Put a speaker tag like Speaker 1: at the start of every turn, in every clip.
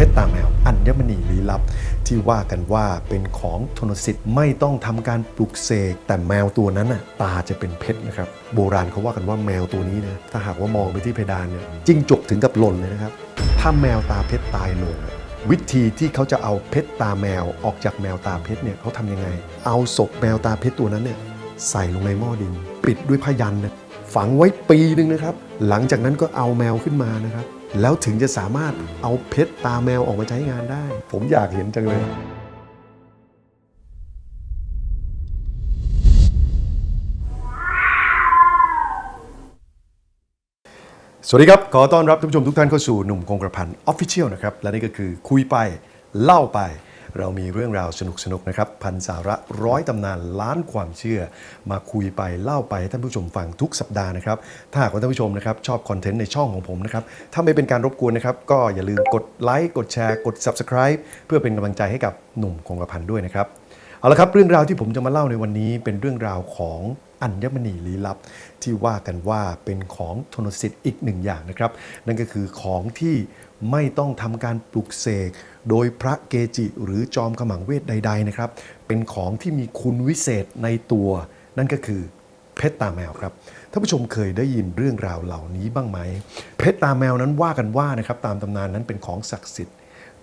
Speaker 1: เพชรตาแมว อัญมณีลี้ลับ ที่ว่ากันว่าเป็นของทนสิทธิ์ไม่ต้องทำการปลุกเสกแต่แมวตัวนั้นน่ะตาจะเป็นเพชรนะครับ โบราณเขาว่ากันว่าแมวตัวนี้นะถ้าหากว่ามองไปที่เพดานเนี่ยจิ้งจกถึงกับหล่นเลยนะครับ ถ้าแมวตาเพชรตายลงวิธีที่เขาจะเอาเพชรตาแมวออกจากแมวตาเพชรเนี่ยเขาทำยังไง เอาศพแมวตาเพชรตัวนั้นเนี่ยใส่ลงในหม้อดิน ปิดด้วยผ้ายันนะฝังไว้ปีหนึ่งนะครับ หลังจากนั้นก็เอาแมวขึ้นมานะครับ แล้วถึงจะสามารถเอาเพชรตาแมวออกมาใช้งานได้ ผมอยากเห็นจังเลยสวัสดีครับ ขอต้อนรับท่านผู้ชมทุกท่านเข้าสู่หนุ่มคงกระพันออฟฟิเชียลนะครับ และนี่ก็คือคุยไปเล่าไป เรามีเรื่องราวสนุกๆนะครับ พันสาระร้อยตำนานล้านความเชื่อ มาคุยไปเล่าไปให้ท่านผู้ชมฟังทุกสัปดาห์นะครับ ถ้าหากว่าท่านผู้ชมนะครับชอบคอนเทนต์ในช่องของผมนะครับ ถ้าไม่เป็นการรบกวนนะครับ ก็อย่าลืมกดไลค์กดแชร์กด Subscribe เพื่อเป็นกำลังใจให้กับหนุ่มคงกระพันด้วยนะครับเอาละครับเรื่องราวที่ผมจะมาเล่าในวันนี้เป็นเรื่องราวของอัญมณีลี้ลับ ที่ว่ากันว่าเป็นของทนสิทธิ์อีกหนึ่งอย่างนะครับ นั่นก็คือของที่ ไม่ต้องทำการปลุกเสกโดยพระเกจิหรือจอมขมังเวทใด ๆ นะครับ เป็นของที่มีคุณวิเศษในตัว นั่นก็คือเพชรตาแมวครับท่านผู้ชมเคยได้ยินเรื่องราวเหล่านี้บ้างไหม เพชรตาแมวนั้นว่ากันว่านะครับตามตำนานนั้นเป็นของศักดิ์สิทธิ์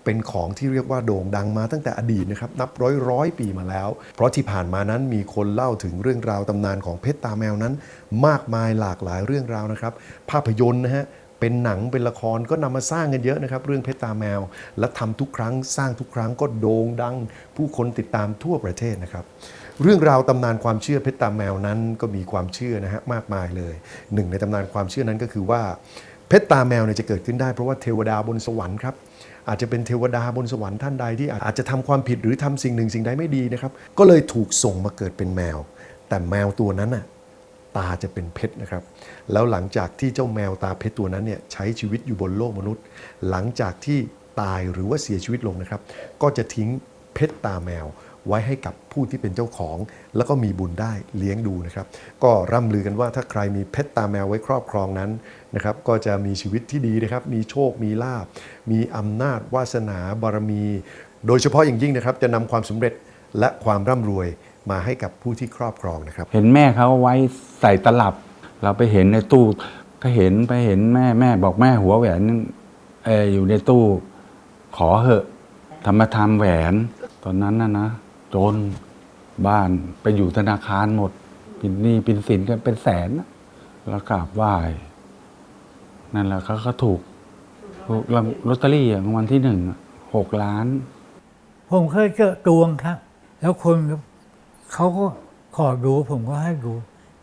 Speaker 1: เป็นของที่เรียกว่าโด่งดังมาตั้งแต่อดีตนะครับนับร้อยร้อยปีมาแล้ว เพราะที่ผ่านมานั้นมีคนเล่าถึงเรื่องราวตำนานของเพชรตาแมวนั้น มากมายหลากหลายเรื่องราวนะครับ ภาพยนตร์นะฮะ เป็นหนังเป็นละครก็นำมาสร้างกันเยอะนะครับ เรื่องเพชรตาแมว และทำทุกครั้งสร้างทุกครั้งก็โด่งดัง ผู้คนติดตามทั่วประเทศนะครับ เรื่องราวตำนานความเชื่อเพชรตาแมวนั้นก็มีความเชื่อนะฮะมากมายเลย หนึ่งในตำนานความเชื่อนั้นก็คือว่าเพชรตาแมวเนี่ยจะเกิดขึ้นได้เพราะว่าเทวดาบนสวรรค์ครับอาจจะเป็นเทวดาบนสวรรค์ท่านใดที่อาจจะทำความผิดหรือทำสิ่งหนึ่งสิ่งใดไม่ดีนะครับ ก็เลยถูกส่งมาเกิดเป็นแมว แต่แมวตัวนั้นน่ะ ตาจะเป็นเพชรนะครับ แล้วหลังจากที่เจ้าแมวตาเพชรตัวนั้นเนี่ยใช้ชีวิตอยู่บนโลกมนุษย์ หลังจากที่ตายหรือว่าเสียชีวิตลงนะครับ ก็จะทิ้งเพชรตาแมวไว้ให้กับผู้ที่เป็นเจ้าของ แล้วก็มีบุญได้เลี้ยงดูนะครับ ก็ร่ำลือกันว่าถ้าใครมีเพชรตาแมวไว้ครอบครองนั้นนะครับ ก็จะมีชีวิตที่ดีนะครับ มีโชค มีลาบ มีอำนาจ วาสนา บารมี โดยเฉพาะอย่างยิ่งนะครับ จะนำความสำเร็จและความร่ำรวย มาให้กับผู้ที่ครอบครองนะครับ
Speaker 2: เห็นแม่เขาไว้ใส่ตลับ เราไปเห็นในตู้ก็เห็นไปเห็นแม่แม่บอกแม่หัวแหวนเอออยู่ในตู้ ขอเหอะทำมาทำแหวน ตอนนั้นนะนะจนบ้านไปอยู่ธนาคารหมดปินหนี้ปินสินกันเป็นแสนนะแล้วกราบไหว้นั่นแหละเขาก็ถูกถูกรางลอตเตอรี่อะรางวัลที่หนึ่งอะหกล้าน
Speaker 3: ผมเคยเจอดวงครับ แล้วคน เขาก็ขอดูผมก็ให้ดู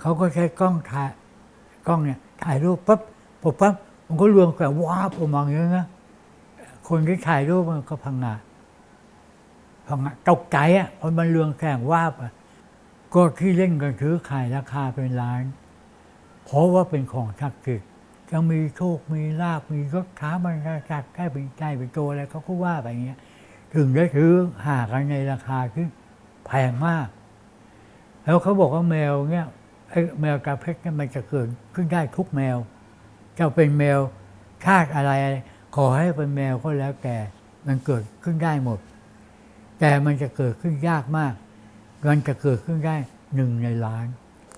Speaker 3: เขาก็ใช้กล้องถ่ายกล้องเนี่ยถ่ายรูปปั๊บผมปั๊บผมก็รืองแต่ว้าบออกมาอย่างนี้นะคนที่ถ่ายรูปมันก็พังงาพังงาตกใจอะพราะมันเรืองแสงวาบอะก็ที่เล่นกันซื้อขายราคาเป็นล้าน เพราะว่าเป็นของศักดิ์สิทธิ์จะมีโชค มีลาบ มีรถค้ามันจักได้เป็นใจเป็นตัวอะไรเขาก็ว่าไปอย่างเงี้ย ถึงได้ซื้อหากันในราคาที่แพงมาก แล้วเขาบอกว่าแมวเนี่ยแมวกาเพชรเนี่ยมันจะเกิดขึ้นได้ทุกแมว จะเป็นแมวชาติอะไร ขอให้เป็นแมวก็แล้วแต่มันเกิดขึ้นได้หมด แต่มันจะเกิดขึ้นยากมาก มันจะเกิดขึ้นได้หนึ่งในล้าน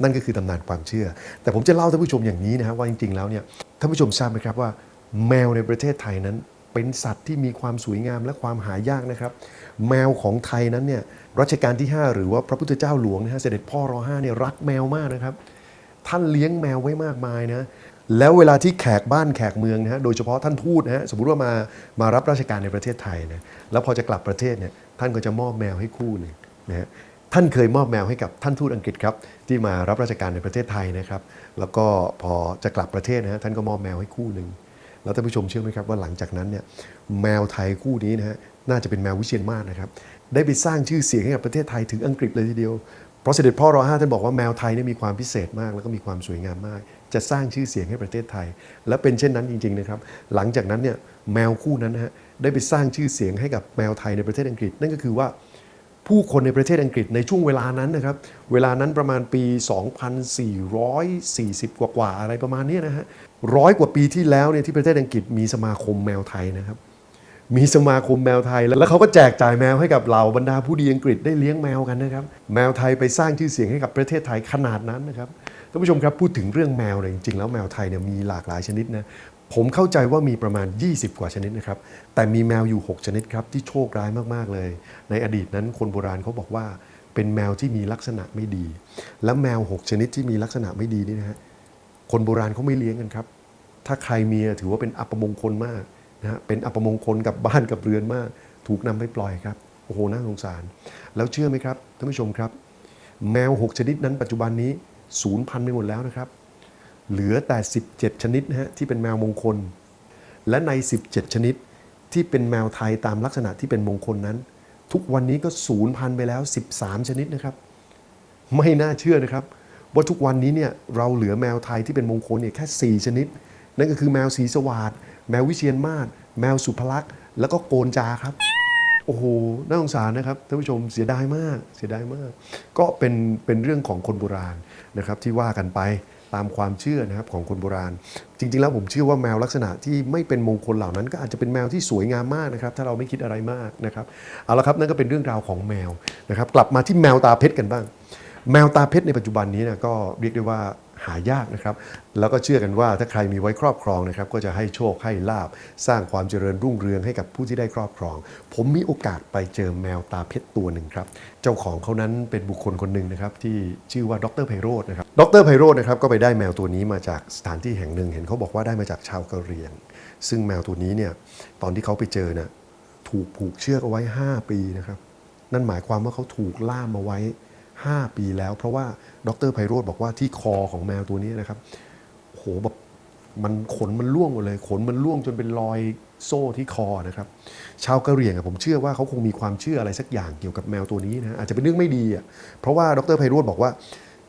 Speaker 1: นั่นก็คือตำนานความเชื่อ แต่ผมจะเล่าท่านผู้ชมอย่างนี้นะครับว่าจริง ๆ แล้วเนี่ยท่านผู้ชมทราบไหมครับว่า แมวในประเทศไทยนั้น เป็นสัตว์ที่มีความสวยงามและความหายากนะครับ แมวของไทยนั้นเนี่ยรัชกาลที่ 5 หรือว่าพระพุทธเจ้าหลวงนะฮะเสด็จพ่อรอห้าเนี่ยรักแมวมากนะครับ ท่านเลี้ยงแมวไว้มากมายนะแล้วเวลาที่แขกบ้านแขกเมืองนะฮะโดยเฉพาะท่านทูตนะฮะสมมติว่ามามารับราชการในประเทศไทยนะแล้วพอจะกลับประเทศเนี่ยท่านก็จะมอบแมวให้คู่หนึ่งนะฮะท่านเคยมอบแมวให้กับท่านทูตอังกฤษครับที่มารับราชการในประเทศไทยนะครับ แล้วก็พอจะกลับประเทศนะฮะท่านก็มอบแมวให้คู่หนึ่ง แล้วท่านผู้ชมเชื่อไหมครับว่าหลังจากนั้นเนี่ยแมวไทยคู่นี้นะฮะน่าจะเป็นแมววิเชียนมาศนะครับได้ไปสร้างชื่อเสียงให้กับประเทศไทยถึงอังกฤษเลยทีเดียวเพราะเสด็จพ่อรอห้าท่านบอกว่าแมวไทยเนี่ยมีความพิเศษมาก แล้วก็มีความสวยงามมาก จะสร้างชื่อเสียงให้ประเทศไทย และเป็นเช่นนั้นจริงๆนะครับหลังจากนั้นเนี่ยแมวคู่นั้นนะฮะได้ไปสร้างชื่อเสียงให้กับแมวไทยในประเทศอังกฤษ นั่นก็คือว่าผู้คนในประเทศอังกฤษในช่วงเวลานั้นนะครับ เวลานั้นประมาณปี 2440 กว่าๆอะไรประมาณนี้นะฮะ ร้อยกว่าปีที่แล้วเนี่ยที่ประเทศอังกฤษมีสมาคมแมวไทยนะครับ มีสมาคมแมวไทยแล้วเขาก็แจกจ่ายแมวให้กับเหล่าบรรดาผู้ดีอังกฤษได้เลี้ยงแมวกันนะครับ แมวไทยไปสร้างชื่อเสียงให้กับประเทศไทยขนาดนั้นนะครับท่านผู้ชมครับพูดถึงเรื่องแมวเนี่ยจริงๆแล้วแมวไทยเนี่ยมีหลากหลายชนิดนะผมเข้าใจว่ามีประมาณ 20 กว่าชนิดนะครับ แต่มีแมวอยู่ 6 ชนิดครับ ที่โชคร้ายมากๆเลย ในอดีตนั้นคนโบราณเขาบอกว่า เป็นแมวที่มีลักษณะไม่ดี และแมว 6 ชนิดที่มีลักษณะไม่ดีนี่นะฮะคนโบราณเขาไม่เลี้ยงกันครับ ถ้าใครมีถือว่าเป็นอัปมงคลมากนะฮะเป็นอัปมงคลกับบ้านกับเรือนมาก ถูกนำไปปล่อยครับโอ้โหน่าสงสาร แล้วเชื่อไหมครับท่านผู้ชมครับ แมว 6 ชนิดนั้นปัจจุบันนี้ศูนย์พันไปหมดแล้วนะครับ เหลือแต่ 17 ชนิดนะฮะที่เป็นแมวมงคล และใน 17 ชนิดที่เป็นแมวไทยตามลักษณะที่เป็นมงคลนั้น ทุกวันนี้ก็ศูนย์พันไปแล้ว 13 ชนิดนะครับ ไม่น่าเชื่อนะครับ ว่าทุกวันนี้เนี่ยเราเหลือแมวไทยที่เป็นมงคลเนี่ยแค่ 4 ชนิด นั่นก็คือแมวสีสวาดแมววิเชียนมาศแมวสุภลักษณ์แล้วก็โกนจาครับ โอ้โหน่าสงสารนะครับท่านผู้ชมเสียดายมากเสียดายมาก ก็เป็นเป็นเรื่องของคนโบราณนะครับที่ว่ากันไปตามความเชื่อนะครับของคนโบราณ จริง ๆ แล้วผมเชื่อว่าแมวลักษณะที่ไม่เป็นมงคลเหล่านั้น ก็อาจจะเป็นแมวที่สวยงามมากนะครับ ถ้าเราไม่คิดอะไรมากนะครับเอาละครับนั่นก็เป็นเรื่องราวของแมวนะครับ กลับมาที่แมวตาเพชรกันบ้าง แมวตาเพชรในปัจจุบันนี้นะก็เรียกได้ว่า หายากนะครับ แล้วก็เชื่อกันว่าถ้าใครมีไว้ครอบครองนะครับ ก็จะให้โชคให้ลาบ สร้างความเจริญรุ่งเรืองให้กับผู้ที่ได้ครอบครอง ผมมีโอกาสไปเจอแมวตาเพชรตัวหนึ่งครับ เจ้าของเขานั้นเป็นบุคคลคนหนึ่งนะครับที่ชื่อว่าดรไพโรจน์นะครับดรไพโรจน์นะครับก็ไปได้แมวตัวนี้มาจากสถานที่แห่งหนึ่ง เห็นเขาบอกว่าได้มาจากชาวกะเหรี่ยง ซึ่งแมวตัวนี้เนี่ยตอนที่เขาไปเจอน่ะถูกผูกเชือกเอาไว้ 5 ปีนะครับ นั่นหมายความว่าเขาถูกล่ามมาไว้ 5 ปีแล้ว เพราะว่าดรไพโรธบอกว่าที่คอของแมวตัวนี้นะครับโหแบบมันขนมันร่วงหมดเลย ขนมันร่วงจนเป็นรอยโซ่ที่คอนะครับ ชาวกะเหรี่ยงผมเชื่อว่าเขาคงมีความเชื่ออะไรสักอย่างเกี่ยวกับแมวตัวนี้นะอาจจะเป็นเรื่องไม่ดีอะเพราะว่าดรไพโรธบอกว่า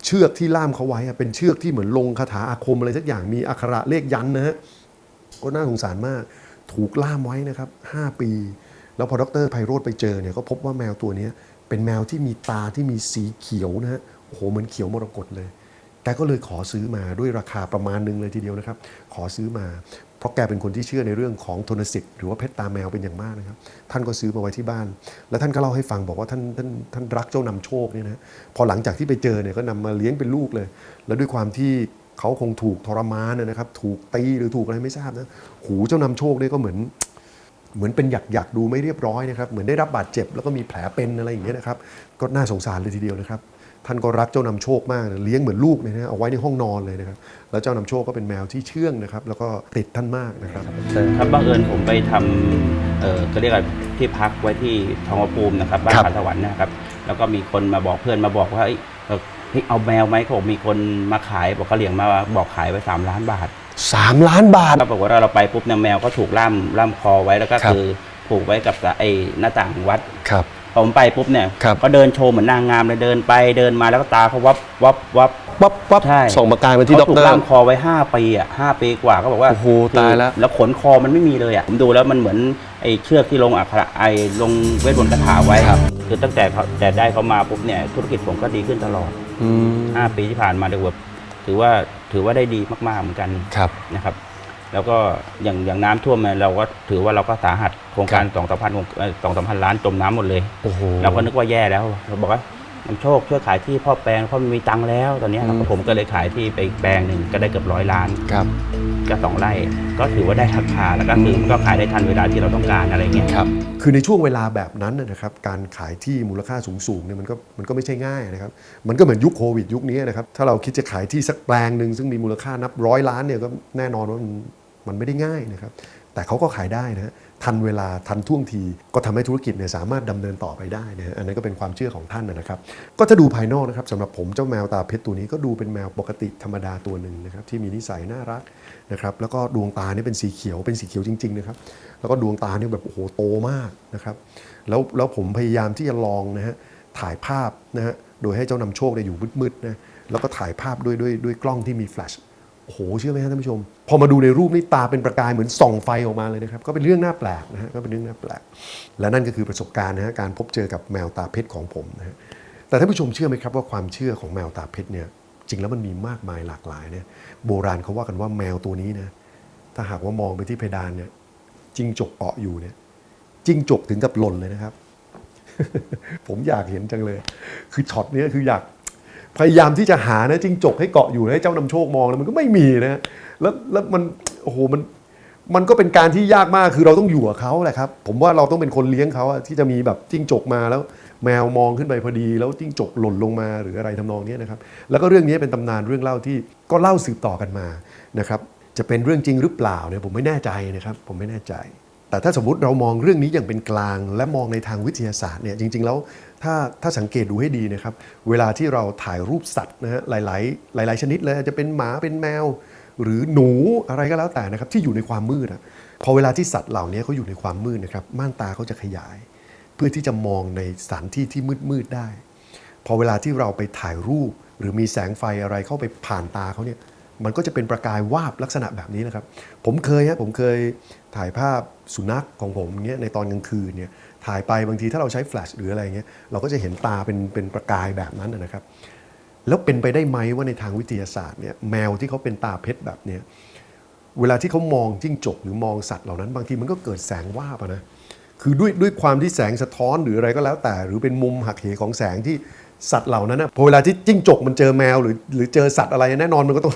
Speaker 1: เชือกที่ล่ามเขาไว้เป็นเชือกที่เหมือนลงคาถาอาคมอะไรสักอย่างมีอักขระเลขยันนะฮะก็น่าสงสารมาก ถูกล่ามไว้นะครับ 5 ปี แล้วพอดรไพโรธไปเจอเนี่ยก็พบว่าแมวตัวนี้ เป็นแมวที่มีตาที่มีสีเขียวนะฮะโอ้โหเหมือนเขียวมรกตเลยแกก็เลยขอซื้อมาด้วยราคาประมาณนึงเลยทีเดียวนะครับ ขอซื้อมา เพราะแกเป็นคนที่เชื่อในเรื่องของโทนสิทธิ์หรือว่าเพชรตาแมวเป็นอย่างมากนะครับ ท่านก็ซื้อมาไว้ที่บ้าน แล้วท่านก็เล่าให้ฟังบอกว่าท่านท่านท่านรักเจ้านำโชคเนี่ยนะพอหลังจากที่ไปเจอเนี่ยก็นำมาเลี้ยงเป็นลูกเลย แล้วด้วยความที่เขาคงถูกทรมานนะครับ ถูกตีหรือถูกอะไรไม่ทราบนะ หูเจ้านำโชคเนี่ยก็เหมือน เหมือนเป็นหยักหยักๆดูไม่เรียบร้อยนะครับเหมือนได้รับบาดเจ็บแล้วก็มีแผลเป็นอะไรอย่างเงี้ยนะครับก็น่าสงสารเลยทีเดียวนะครับท่านก็รักเจ้านำโชคมากนะเลี้ยงเหมือนลูกเลยนะเอาไว้ในห้องนอนเลยนะครับแล้วเจ้านำโชคก็เป็นแมวที่เชื่องนะครับแล้วก็ติดท่านมากนะครับ
Speaker 4: ครับบังเอิญผมไปทำเอ่อก็เรียกว่าที่พักไว้ที่ทองภูมินะครับบ้าน
Speaker 1: ครับ
Speaker 4: ผาสวรรค์นะครับแล้วก็มีคนมาบอกเพื่อนมาบอกว่าเอ้ยเอ่อเฮ้ยเอาแมวไหมเขาบอกมีคนมาขายบอกเขาเลี้ยงมาบอกขายไว้3ล้านบาท
Speaker 1: 3 ล้านบาท
Speaker 4: ก็ปรากฏว่าเราไปปุ๊บเนี่ยแมวก็ถูกล่ามล่ามคอไว้แล้วก็
Speaker 1: ครับ
Speaker 4: คือผูกไว้กับไอ้หน้าต่างวัด
Speaker 1: ครับ
Speaker 4: พอผมไปปุ๊บเนี่ย
Speaker 1: ครับ
Speaker 4: ก็เดินโชว์เหมือนนางงามเลยเดินไปเดินมาแล้วก็ตาเขาวับวับวับ
Speaker 1: วับวับ
Speaker 4: ใช่
Speaker 1: ส่งประกายมาที่ด
Speaker 4: เขาถูก
Speaker 1: ร
Speaker 4: ล่ามคอไว้ 5 ปีอะห้าปีกว่าก็บอกว่า
Speaker 1: โอ้โหตายแล้ว
Speaker 4: คือแล้วขนคอมันไม่มีเลยอะผมดูแล้วมันเหมือนไอ้เชือกที่ลงอักขระไอ้ลงเวทมนต์คาถาไว้
Speaker 1: ครับ
Speaker 4: คือตั้งแต่เขาแต่ได้เขามาปุ๊บเนี่ยธุรกิจผมก็ดีขึ้นตลอด
Speaker 1: อืม
Speaker 4: 5 ปีที่ผ่านมาถือว่าถือว่า ถือว่าได้ดีมากๆเหมือนกัน
Speaker 1: ครับ
Speaker 4: นะครับ แล้วก็อย่างอย่างน้ำท่วมเนี่ยเราก็ถือว่าเราก็สาหัสโครงการ
Speaker 1: ครับ
Speaker 4: สองสามพันสองสามพันล้านจมน้ำหมดเลย
Speaker 1: โอ้โห
Speaker 4: เราก็นึกว่าแย่แล้ว เราบอกว่า น้ำโชคช่วยขายที่พ่อแปลงเพราะมันมีตังค์แล้วตอนเนี้ย
Speaker 1: อืม
Speaker 4: ผมก็เลยขายที่ไปอีกแปลงหนึ่งก็ได้เกือบร้อยล้าน
Speaker 1: ครับ
Speaker 4: ก็สองไร่ ก็ถือว่าได้ราคาแล้วก็คือมันก็ขายได้ทันเวลาที่เราต้องการอะไรเงี้ย
Speaker 1: ครับ คือในช่วงเวลาแบบนั้นนะนะครับ การขายที่มูลค่าสูงๆเนี่ยมันก็มันก็ไม่ใช่ง่ายนะครับ มันก็เหมือนยุคโควิดยุคนี้นะครับ ถ้าเราคิดจะขายที่สักแปลงหนึ่งซึ่งมีมูลค่านับร้อยล้านเนี่ยก็แน่นอนว่ามันมันไม่ได้ง่ายนะครับ แต่เขาก็ขายได้นะฮะ ทันเวลาทันท่วงที ก็ทำให้ธุรกิจเนี่ยสามารถดำเนินต่อไปได้นะฮะอันนั้นก็เป็นความเชื่อของท่านนะครับ ก็ถ้าดูภายนอกนะครับสำหรับผมเจ้าแมวตาเพชรตัวนี้ก็ดูเป็นแมวปกติธรรมดาตัวหนึ่งนะครับที่มีนิสัยน่ารักนะครับแล้วก็ดวงตานี่เป็นสีเขียวเป็นสีเขียวจริงๆนะครับแล้วก็ดวงตาเนี่ยแบบโอ้โหโตมากนะครับแล้วแล้วผมพยายามที่จะลองนะฮะถ่ายภาพนะฮะโดยให้เจ้านำโชคเนี่ยอยู่มืดๆนะแล้วก็ถ่ายภาพด้วยด้วยด้วยกล้องที่มีแฟลช โอ้โหเชื่อไหมครับท่านผู้ชม พอมาดูในรูปนี่ตาเป็นประกายเหมือนส่องไฟออกมาเลยนะครับ ก็เป็นเรื่องน่าแปลกนะฮะก็เป็นเรื่องน่าแปลก และนั่นก็คือประสบการณ์นะฮะการพบเจอกับแมวตาเพชรของผมนะฮะแต่ท่านผู้ชมเชื่อไหมครับว่าความเชื่อของแมวตาเพชรเนี่ยจริงแล้วมันมีมากมายหลากหลายเนี่ยโบราณเขาว่ากันว่าแมวตัวนี้นะถ้าหากว่ามองไปที่เพดานเนี่ยจิ้งจกเกาะอยู่เนี่ยจิ้งจกถึงกับหล่นเลยนะครับ ผมอยากเห็นจังเลย คือช็อตนี้คืออยาก พยายามที่จะหานะจิ้งจกให้เกาะอยู่ให้เจ้านำโชคมองแล้วมันก็ไม่มีนะแล้วแล้วมันโอ้โหมันมันก็เป็นการที่ยากมากคือเราต้องอยู่กับเขาแหละครับ ผมว่าเราต้องเป็นคนเลี้ยงเขาที่จะมีแบบจิ้งจกมาแล้ว แมวมองขึ้นไปพอดี แล้วจิ้งจกหล่นลงมาหรืออะไรทำนองนี้นะครับ แล้วก็เรื่องนี้เป็นตำนานเรื่องเล่าที่ก็เล่าสืบต่อกันมานะครับ จะเป็นเรื่องจริงหรือเปล่าเนี่ยผมไม่แน่ใจนะครับ ผมไม่แน่ใจ แต่ถ้าสมมุติเรามองเรื่องนี้อย่างเป็นกลาง และมองในทางวิทยาศาสตร์เนี่ยจริง ๆ แล้ว ถ้าถ้าสังเกตดูให้ดีนะครับ เวลาที่เราถ่ายรูปสัตว์นะฮะหลาย ๆ หลาย ๆ ชนิดเลยอาจจะเป็นหมาเป็นแมว หรือหนูอะไรก็แล้วแต่นะครับที่อยู่ในความมืดอะพอเวลาที่สัตว์เหล่านี้เขาอยู่ในความมืดนะครับม่านตาเขาจะขยาย เพื่อที่จะมองในสถานที่ที่มืด ๆ ได้ พอเวลาที่เราไปถ่ายรูป หรือมีแสงไฟอะไรเข้าไปผ่านตาเขาเนี่ย มันก็จะเป็นประกายวาบลักษณะแบบนี้นะครับ ผมเคยฮะผมเคยถ่ายภาพสุนัขของผมเงี้ยในตอนกลางคืนเนี่ยถ่ายไปบางทีถ้าเราใช้แฟลชหรืออะไรเงี้ยเราก็จะเห็นตาเป็นเป็นประกายแบบนั้นนะครับ แล้วเป็นไปได้ไหมว่าในทางวิทยาศาสตร์เนี่ยแมวที่เขาเป็นตาเพชรแบบเนี้ยเวลาที่เขามองจิ้งจกหรือมองสัตว์เหล่านั้น บางทีมันก็เกิดแสงวาบนะคือด้วยด้วยความที่แสงสะท้อนหรืออะไรก็แล้วแต่ หรือเป็นมุมหักเหของแสงที่ สัตว์เหล่านั้นนะพอเวลาที่จิ้งจกมันเจอแมวหรือหรือเจอสัตว์อะไรแน่นอนมันก็ต้อง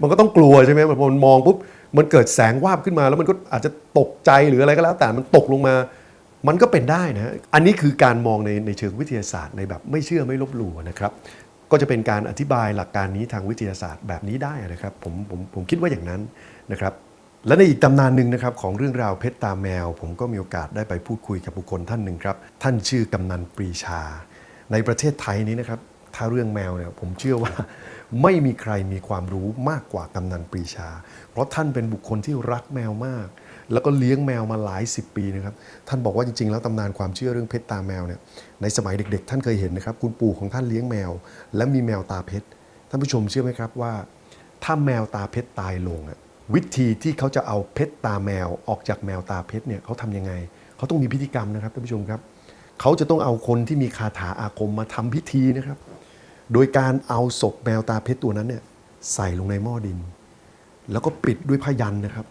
Speaker 1: มันก็ต้องกลัวใช่ไหมพอมันมองปุ๊บมันเกิดแสงวาบขึ้นมา แล้วมันก็อาจจะตกใจหรืออะไรก็แล้ว แต่มันตกลงมา มันก็เป็นได้นะฮะอันนี้คือการมองในในเชิงวิทยาศาสตร์ในแบบไม่เชื่อไม่ลบหลู่นะครับก็จะเป็นการอธิบายหลักการนี้ทางวิทยาศาสตร์แบบนี้ได้นะครับผมผมผมคิดว่าอย่างนั้นนะครับและในอีกตำนานหนึ่งนะครับของเรื่องราวเพชรตาแมว ผมก็มีโอกาสได้ไปพูดคุยกับบุคคลท่านหนึ่งครับ ท่านชื่อกำนันปรีชา ในประเทศไทยนี้นะครับ ถ้าเรื่องแมวเนี่ยผมเชื่อว่าไม่มีใครมีความรู้มากกว่ากำนันปรีชา เพราะท่านเป็นบุคคลที่รักแมวมาก แล้วก็เลี้ยงแมวมาหลายสิบปีนะครับ ท่านบอกว่าจริงๆ แล้วตำนานความเชื่อเรื่องเพชรตาแมวเนี่ย ในสมัยเด็กๆ ท่านเคยเห็นนะครับ คุณปู่ของท่านเลี้ยงแมว และมีแมวตาเพชร ท่านผู้ชมเชื่อไหมครับว่า ถ้าแมวตาเพชรตายลงอะวิธีที่เขาจะเอาเพชรตาแมวออกจากแมวตาเพชรเนี่ยเขาทำยังไง เขาต้องมีพิธีกรรมนะครับท่านผู้ชมครับ เขาจะต้องเอาคนที่มีคาถาอาคมมาทำพิธีนะครับ โดยการเอาศพแมวตาเพชรตัวนั้นเนี่ยใส่ลงในหม้อดิน แล้วก็ปิดด้วยผ้ายันนะครับ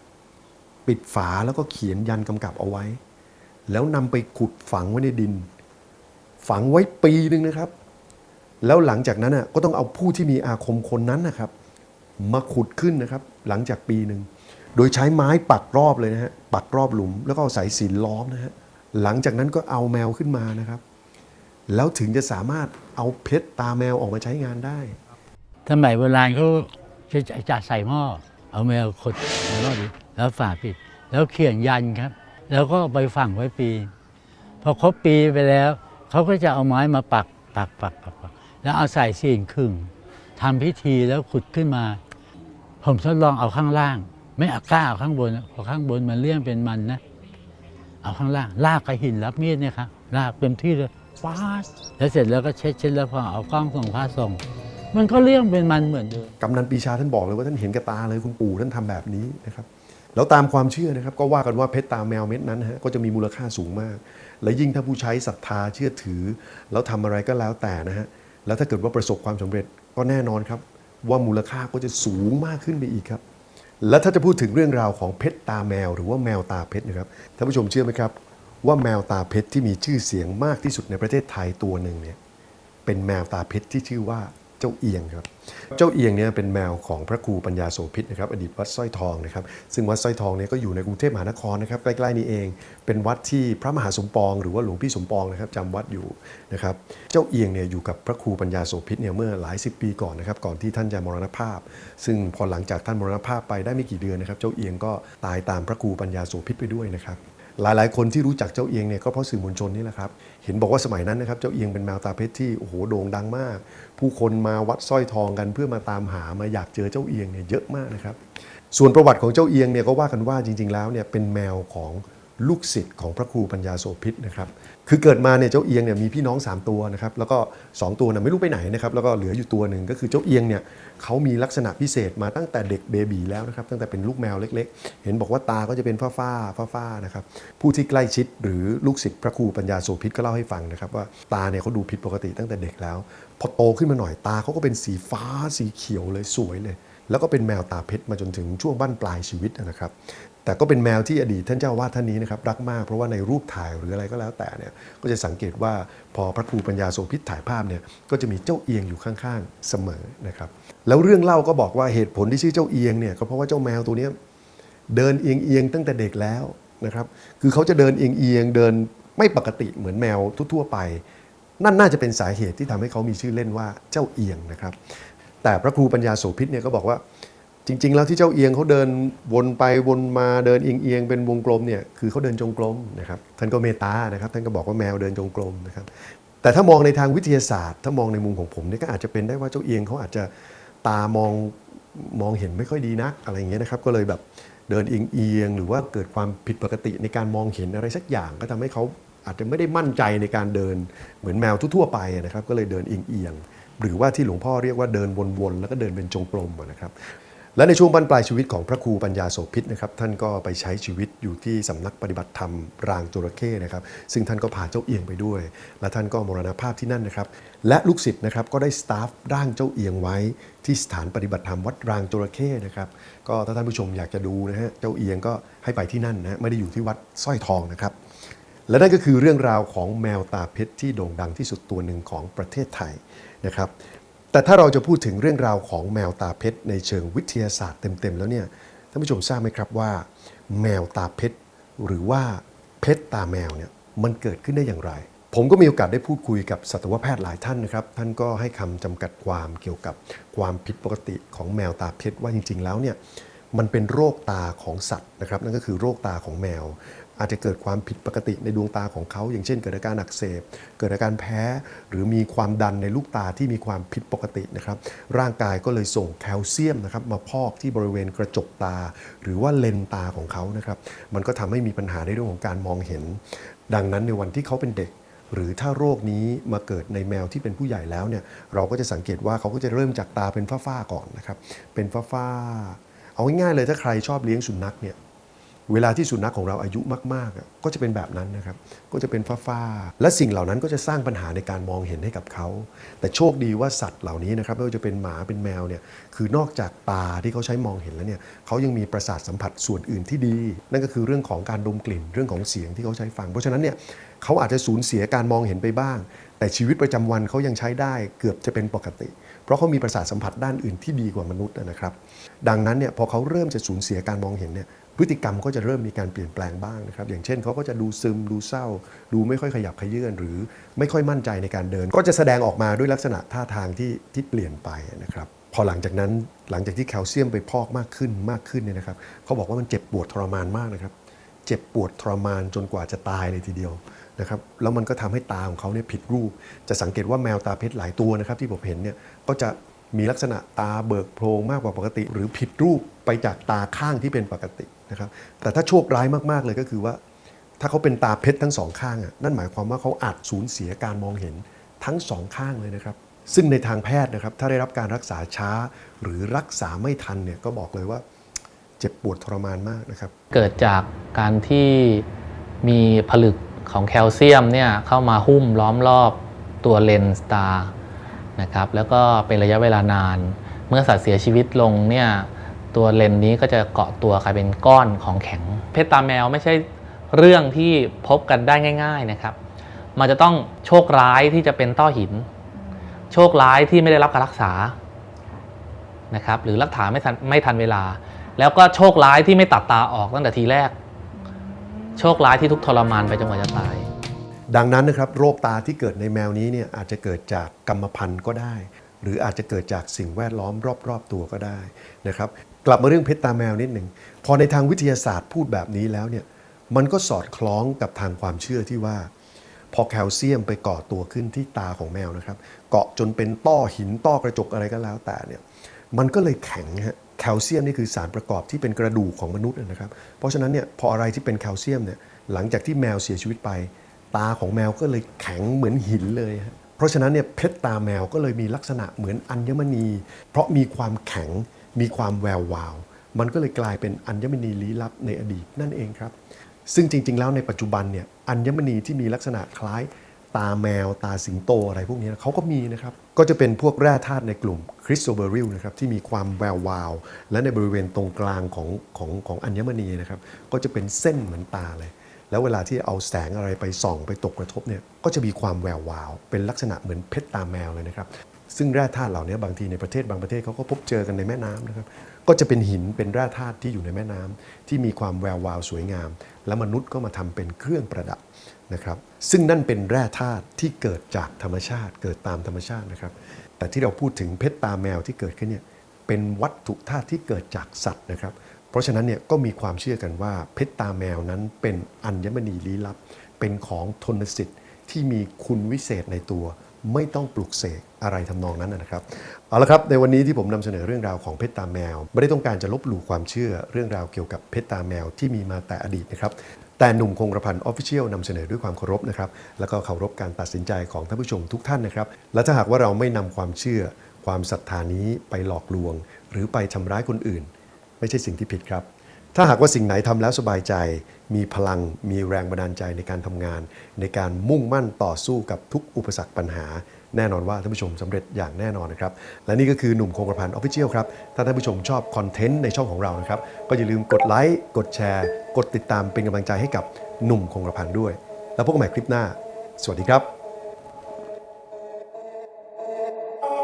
Speaker 1: ปิดฝาแล้วก็เขียนยันกำกับเอาไว้ แล้วนำไปขุดฝังไว้ในดิน ฝังไว้ปีหนึ่งนะครับ แล้วหลังจากนั้นน่ะก็ต้องเอาผู้ที่มีอาคมคนนั้นนะครับ มาขุดขึ้นนะครับ หลังจากปีหนึ่งโดยใช้ไม้ปักรอบเลยนะฮะปักรอบหลุม แล้วก็เอาสายสินล้อมนะฮะ หลังจากนั้นก็เอาแมวขึ้นมานะครับ แล้วถึงจะสามารถเอาเพชรตาแมวออกมาใช้งานได้
Speaker 3: สมัยโบราณเขาจะจะใส่หม้อเอาแมวขดในหม้อดิแล้วฝาปิด แล้วเขียนยันครับ แล้วก็ไปฝังไว้ปี พอครบปีไปแล้ว เขาก็จะเอาไม้มาปักปักปักปักปักแล้วเอาใส่สีนขึ่งทำพิธีแล้วขุดขึ้นมา ผมทดลองเอาข้างล่าง ไม่เอากล้าเอาข้างบนเพราะข้างบนมันเลี่ยงเป็นมันนะ เอาข้างล่างลากกับหินรับมีดเนี่ยครับลากเต็มที่เลยฟาดแล้วเสร็จแล้วก็เช็ดเช็ดแล้วพอเอากล้องส่งพระส่ง มันก็เลี่ยงเป็นมันเหมือนเดิม
Speaker 1: กำนันปีชาท่านบอกเลยว่าท่านเห็นกับตาเลยคุณปู่ท่านทำแบบนี้นะครับแล้วตามความเชื่อนะครับก็ว่ากันว่าเพชรตาแมวเม็ดนั้นฮะก็จะมีมูลค่าสูงมาก และยิ่งถ้าผู้ใช้ศรัทธาเชื่อถือ แล้วทำอะไรก็แล้วแต่นะฮะแล้วถ้าเกิดว่าประสบความสำเร็จก็แน่นอนครับ ว่ามูลค่าก็จะสูงมากขึ้นไปอีกครับ และถ้าจะพูดถึงเรื่องราวของเพชรตาแมว หรือว่าแมวตาเพชรนะครับท่านผู้ชมเชื่อไหมครับ ว่าแมวตาเพชรที่มีชื่อเสียงมากที่สุดในประเทศไทยตัวหนึ่งเนี่ยเป็นแมวตาเพชรที่ชื่อว่า เจ้าเอียงครับ เจ้าเอียงเนี่ยเป็นแมวของพระครูปัญญาโสพิตนะครับอดีตวัดสร้อยทองนะครับซึ่งวัดสร้อยทองเนี่ยก็อยู่ในกรุงเทพมหานครนะครับใกล้ๆนี้เอง เป็นวัดที่พระมหาสมปองหรือว่าหลวงพี่สมปองนะครับจำวัดอยู่นะครับเจ้าเอียงเนี่ยอยู่กับพระครูปัญญาโสพิตเนี่ยเมื่อหลายสิบปีก่อนนะครับก่อนที่ท่านจะมรณภาพ ซึ่งพอหลังจากท่านมรณภาพไปได้ไม่กี่เดือนนะครับ เจ้าเอียงก็ตายตามพระครูปัญญาโสพิตไปด้วยนะครับ หลาย ๆ คนที่รู้จักเจ้าเอียงเนี่ยก็เพราะสื่อมวลชนนี่แหละครับ เห็นบอกว่าสมัยนั้นนะครับเจ้าเอียงเป็นแมวตาเพชรที่โอ้โหโด่งดังมาก ผู้คนมาวัดสร้อยทองกันเพื่อมาตามหามาอยากเจอเจ้าเอียงเนี่ยเยอะมากนะครับ ส่วนประวัติของเจ้าเอียงเนี่ยก็ว่ากันว่าจริง ๆ แล้วเนี่ยเป็นแมวของ ลูกศิษย์ของพระครูปัญญาโสพิตนะครับ คือเกิดมาเนี่ยเจ้าเอียงเนี่ยมีพี่น้อง 3 ตัวนะครับ แล้วก็ 2 ตัวนะไม่รู้ไปไหนนะครับ แล้วก็เหลืออยู่ตัวหนึ่งก็คือเจ้าเอียงเนี่ยเขามีลักษณะพิเศษมาตั้งแต่เด็กเบบีแล้วนะครับ ตั้งแต่เป็นลูกแมวเล็ก ๆ เห็นบอกว่าตาก็จะเป็นฝ้าๆฝ้าๆนะครับ ผู้ที่ใกล้ชิดหรือลูกศิษย์พระครูปัญญาโสพิตก็เล่าให้ฟังนะครับว่าตาเนี่ยเขาดูผิดปกติตั้งแต่เด็กแล้ว พอโตขึ้นมาหน่อยตาเขาก็เป็นสีฟ้าสีเขียวเลยสวยเลย แล้วก็เป็นแมวตาเพชรมาจนถึงช่วงบั้นปลายชีวิตนะครับ แต่ก็เป็นแมวที่อดีตท่านเจ้าวาสท่านนี้นะครับรักมากเพราะว่าในรูปถ่ายหรืออะไรก็แล้วแต่เนี่ยก็จะสังเกตว่าพอพระครูปัญญาโสพิษถ่ายภาพเนี่ยก็จะมีเจ้าเอียงอยู่ข้างๆเสมอนะครับ แล้วเรื่องเล่าก็บอกว่าเหตุผลที่ชื่อเจ้าเอียงเนี่ยก็เพราะว่าเจ้าแมวตัวนี้เดินเอียงเอียงๆตั้งแต่เด็กแล้วนะครับ คือเขาจะเดินเอียงเอียงๆเดินไม่ปกติเหมือนแมวทั่วๆไป นั่นน่าจะเป็นสาเหตุที่ทำให้เขามีชื่อเล่นว่าเจ้าเอียงนะครับ แต่พระครูปัญญาโสพิษเนี่ยก็บอกว่า จริง ๆ แล้วที่เจ้าเอียงเขาเดินวนไปวนมาเดินเอียงเอียงๆเป็นวงกลมเนี่ยคือเขาเดินจงกรมนะครับท่านก็เมตตานะครับ ท่านก็บอกว่าแมวเดินจงกรมนะครับ แต่ถ้ามองในทางวิทยาศาสตร์ ถ้ามองในมุมของผมเนี่ยก็อาจจะเป็นได้ว่าเจ้าเอียงเขาอาจจะตามองมองเห็นไม่ค่อยดีนักอะไรอย่างเงี้ยนะครับ ก็เลยแบบเดินเอียงเอียงๆหรือว่าเกิดความผิดปกติในการมองเห็นอะไรสักอย่าง ก็ทำให้เขาอาจจะไม่ได้มั่นใจในการเดินเหมือนแมวทั่วไปนะครับ ก็เลยเดินเอียงเอียงๆ หรือว่าที่หลวงพ่อเรียกว่าเดินวนๆแล้วก็เดินเป็นจงกรมนะครับและในช่วงบรรปลายชีวิตของพระครูปัญญาโสพิษนะครับท่านก็ไปใช้ชีวิตอยู่ที่สำนักปฏิบัติธรรมรางจระเข้นะครับซึ่งท่านก็พาเจ้าเอียงไปด้วย และท่านก็มรณภาพที่นั่นนะครับและลูกศิษย์นะครับก็ได้สตาฟร่างเจ้าเอียงไว้ ที่สถานปฏิบัติธรรมวัดรางจระเข้นะครับก็ถ้าท่านผู้ชมอยากจะดูนะฮะเจ้าเอียงก็ให้ไปที่นั่นนะฮะไม่ได้อยู่ที่วัดสร้อยทองนะครับและนั่นก็คือเรื่องราวของแมวตาเพชรที่โด่งดังที่สุดตัวหนึ่งของประเทศไทย นะครับแต่ถ้าเราจะพูดถึงเรื่องราวของแมวตาเพชรในเชิงวิทยาศาสตร์เต็มๆแล้วเนี่ยท่านผู้ชมทราบไหมครับว่า แมวตาเพชรหรือว่าเพชรตาแมวเนี่ยมันเกิดขึ้นได้อย่างไร ผมก็มีโอกาสได้พูดคุยกับสัตวแพทย์หลายท่านนะครับ ท่านก็ให้คำจำกัดความเกี่ยวกับความผิดปกติของแมวตาเพชรว่าจริง ๆ แล้วเนี่ยมันเป็นโรคตาของสัตว์นะครับนั่นก็คือโรคตาของแมว อาจจะเกิดความผิดปกติในดวงตาของเขา อย่างเช่น เกิดอาการอักเสบ เกิดอาการแพ้ หรือมีความดันในลูกตาที่มีความผิดปกตินะครับ ร่างกายก็เลยส่งแคลเซียมนะครับมาพอกที่บริเวณกระจกตา หรือว่าเลนตาของเขานะครับ มันก็ทำให้มีปัญหาในเรื่องของการมองเห็น ดังนั้นในวันที่เขาเป็นเด็กหรือถ้าโรคนี้มาเกิดในแมวที่เป็นผู้ใหญ่แล้วเนี่ยเราก็จะสังเกตว่าเขาก็จะเริ่มจากตาเป็นฝ้าๆก่อนนะครับ เป็นฝ้าๆเอาง่ายๆเลยถ้าใครชอบเลี้ยงสุนัขเนี่ย เวลาที่สุนัขของเราอายุมากๆ ก็จะเป็นแบบนั้นนะครับ ก็จะเป็นฝ้าๆ และสิ่งเหล่านั้นก็จะสร้างปัญหาในการมองเห็นให้กับเขา แต่โชคดีว่าสัตว์เหล่านี้นะครับไม่ว่าจะเป็นหมาเป็นแมวเนี่ย คือนอกจากตาที่เขาใช้มองเห็นแล้วเนี่ยเขายังมีประสาทสัมผัสส่วนอื่นที่ดี นั่นก็คือเรื่องของการดมกลิ่น เรื่องของเสียงที่เขาใช้ฟัง เพราะฉะนั้นเนี่ยเขาอาจจะสูญเสียการมองเห็นไปบ้าง แต่ชีวิตประจำวันเขายังใช้ได้เกือบจะเป็นปกติ เพราะเขามีประสาทสัมผัสด้านอื่นที่ดีกว่ามนุษย์นะครับ ดังนั้นเนี่ยพอเขาเริ่มจะสูญเสียการมองเห็นเนี่ย พฤติกรรมก็จะเริ่มมีการเปลี่ยนแปลงบ้างนะครับ อย่างเช่นเขาก็จะดูซึมดูเศร้า ดูไม่ค่อยขยับขยื่นหรือไม่ค่อยมั่นใจในการเดิน ก็จะแสดงออกมาด้วยลักษณะท่าทางที่ที่เปลี่ยนไปนะครับพอหลังจากนั้นหลังจากที่แคลเซียมไปพอกมากขึ้นมากขึ้นเนี่ยนะครับเขาบอกว่ามันเจ็บปวดทรมานมากนะครับ เจ็บปวดทรมานจนกว่าจะตายเลยทีเดียวนะครับแล้วมันก็ทำให้ตาของเขาเนี่ยผิดรูป จะสังเกตว่าแมวตาเพชรหลายตัวนะครับที่ผมเห็นเนี่ยก็จะ มีลักษณะตาเบิกโพรงมากกว่าปกติ หรือผิดรูปไปจากตาข้างที่เป็นปกตินะครับแต่ถ้าโชคร้ายมากๆเลยก็คือว่า ถ้าเขาเป็นตาเพชรทั้งสองข้างอะนั่นหมายความว่าเขาอาจสูญเสียการมองเห็นทั้งสองข้างเลยนะครับ ซึ่งในทางแพทย์นะครับถ้าได้รับการรักษาช้าหรือรักษาไม่ทันเนี่ยก็บอกเลยว่าเจ็บปวดทรมานมากนะครับ
Speaker 5: เกิดจากการที่มีผลึกของแคลเซียมเนี่ยเข้ามาหุ้มล้อมรอบตัวเลนส์ตา นะครับแล้วก็เป็นระยะเวลานาน เมื่อสัตว์เสียชีวิตลงเนี่ยตัวเลนนี้ก็จะเกาะตัวกลายเป็นก้อนของแข็ง เพชรตาแมวไม่ใช่เรื่องที่พบกันได้ง่าย ๆนะครับ มันจะต้องโชคร้ายที่จะเป็นต้อหิน โชคร้ายที่ไม่ได้รับการรักษานะครับหรือรักษาไม่ทันไม่ทันเวลา แล้วก็โชคร้ายที่ไม่ตัดตาออกตั้งแต่ทีแรก โชคร้ายที่ทุกทรมานไปจนกว่าจะตาย
Speaker 1: ดังนั้นนะครับโรคตาที่เกิดในแมวนี้เนี่ยอาจจะเกิดจากกรรมพันธุ์ก็ได้ หรืออาจจะเกิดจากสิ่งแวดล้อมรอบๆตัวก็ได้นะครับกลับมาเรื่องเพชรตาแมวนิดหนึ่งพอในทางวิทยาศาสตร์พูดแบบนี้แล้วเนี่ยมันก็สอดคล้องกับทางความเชื่อที่ว่า พอแคลเซียมไปเกาะตัวขึ้นที่ตาของแมวนะครับ เกาะจนเป็นต้อหินต้อกระจกอะไรก็แล้วแต่เนี่ยมันก็เลยแข็งฮะแคลเซียมนี่คือสารประกอบที่เป็นกระดูกของมนุษย์นะครับ เพราะฉะนั้นเนี่ยพออะไรที่เป็นแคลเซียมเนี่ยหลังจากที่แมวเสียชีวิตไป ตาของแมวก็เลยแข็งเหมือนหินเลยฮะเพราะฉะนั้นเนี่ยเพชรตาแมวก็เลยมีลักษณะเหมือนอัญมณี เพราะมีความแข็งมีความแวววาว มันก็เลยกลายเป็นอัญมณีลี้ลับในอดีตนั่นเองครับ ซึ่งจริง ๆ แล้วในปัจจุบันเนี่ยอัญมณีที่มีลักษณะคล้ายตาแมว ตาสิงโตอะไรพวกนี้เขาก็มีนะครับ ก็จะเป็นพวกแร่ธาตุในกลุ่มคริสโตเบอริลนะครับที่มีความแวววาว และในบริเวณตรงกลางของของของอัญมณีนะครับก็จะเป็นเส้นเหมือนตาเลย แล้วเวลาที่เอาแสงอะไรไปส่องไปตกกระทบเนี่ยก็จะมีความแวววาว เป็นลักษณะเหมือนเพชรตาแมวเลยนะครับ ซึ่งแร่ธาตุเหล่านี้บางทีในประเทศบางประเทศเขาก็พบเจอกันในแม่น้ำนะครับก็จะเป็นหินเป็นแร่ธาตุที่อยู่ในแม่น้ำที่มีความแวววาวสวยงาม แล้วมนุษย์ก็มาทำเป็นเครื่องประดับนะครับ ซึ่งนั่นเป็นแร่ธาตุที่เกิดจากธรรมชาติ เกิดตามธรรมชาตินะครับ แต่ที่เราพูดถึงเพชรตาแมวที่เกิดขึ้นเนี่ยเป็นวัตถุธาตุที่เกิดจากสัตว์นะครับ เพราะฉะนั้นเนี่ยก็มีความเชื่อกันว่าเพชรตาแมวนั้นเป็นอัญมณีลี้ลับ เป็นของทนสิทธิ์ที่มีคุณวิเศษในตัวไม่ต้องปลุกเสกอะไรทำนองนั้นนะครับ เอาละครับ ในวันนี้ที่ผมนำเสนอเรื่องราวของเพชรตาแมว ไม่ได้ต้องการจะลบหลู่ความเชื่อเรื่องราวเกี่ยวกับเพชรตาแมวที่มีมาแต่อดีตนะครับแต่หนุ่มคงกระพันออฟฟิเชียลนำเสนอด้วยความเคารพนะครับแล้วก็เคารพการตัดสินใจของท่านผู้ชมทุกท่านนะครับ และถ้าหากว่าเราไม่นำความเชื่อ ความศรัทธานี้ไปหลอกลวง หรือไปทำร้ายคนอื่น ไม่ใช่สิ่งที่ผิดครับ ถ้าหากว่าสิ่งไหนทำแล้วสบายใจ มีพลังมีแรงบันดาลใจในการทำงาน ในการมุ่งมั่นต่อสู้กับทุกอุปสรรคปัญหา แน่นอนว่าท่านผู้ชมสำเร็จอย่างแน่นอนนะครับ และนี่ก็คือหนุ่มคงกระพันออฟฟิเชียลครับ ถ้าท่านผู้ชมชอบคอนเทนต์ในช่องของเรานะครับ ก็อย่าลืมกดไลค์กดแชร์ กดติดตามเป็นกำลังใจให้กับหนุ่มคงกระพันด้วย แล้วพบกันใหม่คลิปหน้า สวัสดีครับ